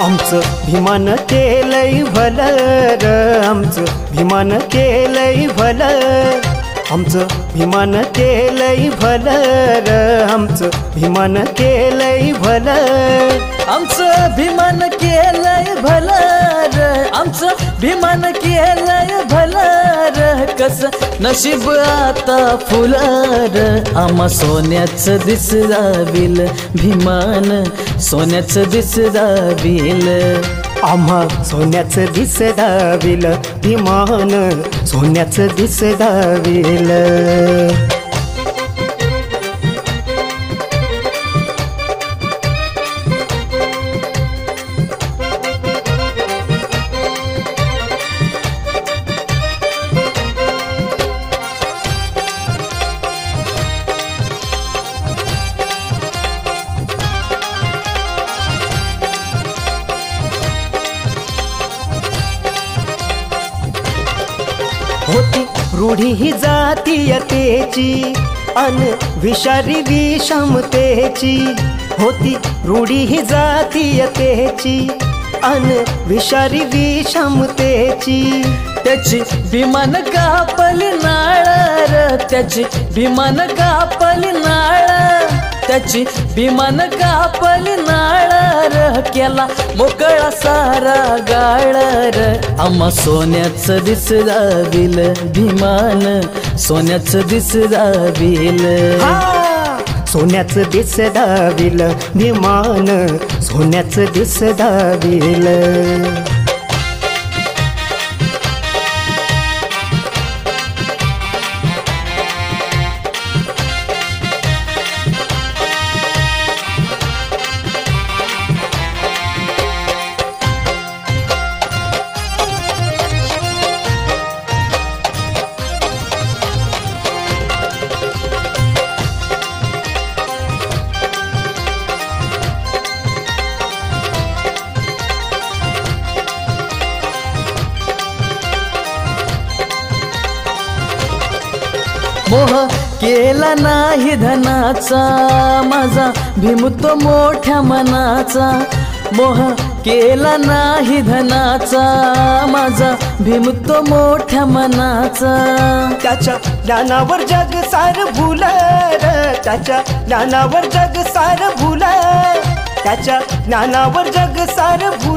आमचं भीमान केलंय भलं र आमचं भीमान केलंय भलं आमचं भीमान केलंय भलं र आमचं भीमान केलंय भलं आमचं भीमान केलंय भलं र आमचं भीमान केलंय कस नशीब आता फुलार. आम्हा सोन्याचं दिसराविल भीमान. सोन्याचं दिसराविल आम्हा सोन्याचं दिस दाविल विमान सोन्याचं दिस रूढी ही जातीयतेची अन विषारी विषमतेची होती रूढी ही जातीयतेची अन विषारी विषमतेची त्याची विमान कापली नाळ त्याची विमान कापली नाळ त्याची विमान कापली नाळ केला मोकळा सारा गाळार. र आम्हा सोन्याचं दिसराविल भीमान सोन्याचं दिसराविल हा! सोन्याचं दिस दाविल विमान सोन्याचं दिस दाविल मोह केला नाही धनाचा माझा भीमतो मोठ्या मनाचा. मोह केला नाही धनाचा माझा भीमतो मोठ्या मनाचा. त्याच्या ज्ञानावर जग सार भुलर त्याच्या ज्ञानावर जग सार भुलर त्याच्या ज्ञानावर जग सार भुलर.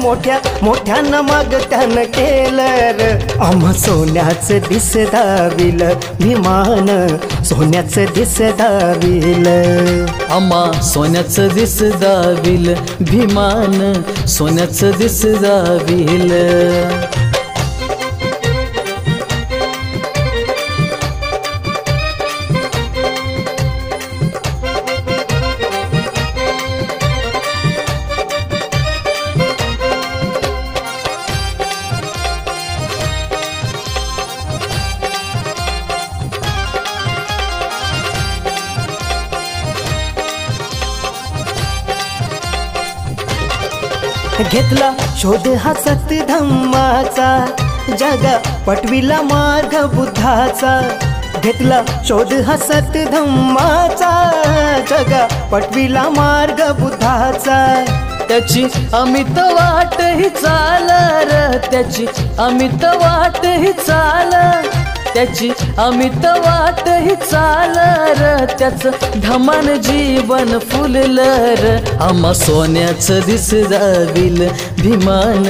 मोठ्या मोठ्यानं मग त्यानं केलं र. आम्हा सोन्याचं दिस दाविल विमान सोन्याचं दिस दाविल आम्हा सोन्याचं दिस दाविल भीमान सोन्याचं दिस दाविल घेतला शोध हा सतधम्माचा. जगा पटविला मार्ग बुद्धाचा. घेतला शोध हा सतधम्माचा. जगा पटविला मार्ग बुद्धाचा. त्याची अमित वाट ही चाल र त्याची अमित वाट ही चाल त्याची अमित वाट ही चाल र त्याच धमान जीवन फुललं र आम्हा सोन्याचं दिस जाविल भीमान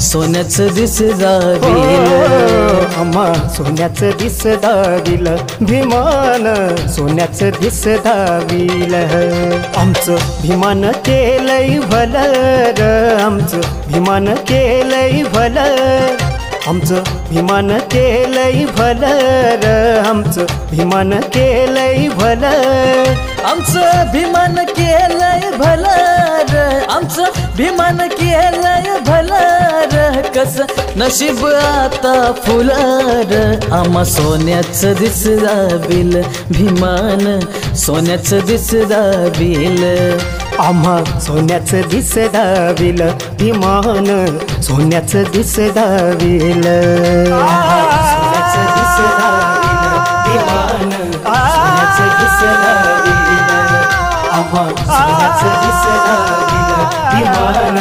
सोन्याचं दिस जाविल. हो, हो, हो, आम्हा सोन्याचं दिस दाविल भीमान सोन्याचं दिस दाविल आमचं भिमान केलंय भलं आमचं भिमान केलंय भलं आमचं विमान केलंय भलं आमचं विमान केलंय भलं आमचं विमान केलंय भलं आमचं भीमान केलंय भलं कस नशीब आता फुलर आम्हा सोन्याचं दिस जाविल भिमान सोन्याचं दिस जाविल आम्हा सोन्याचं दिस दाविल विमान सोन्याचं दिस दाविल. सोन्याचं दिस दाविल सोन्याचं दिस दाविल आम्हा सोन्याचं दिस दाविल विमान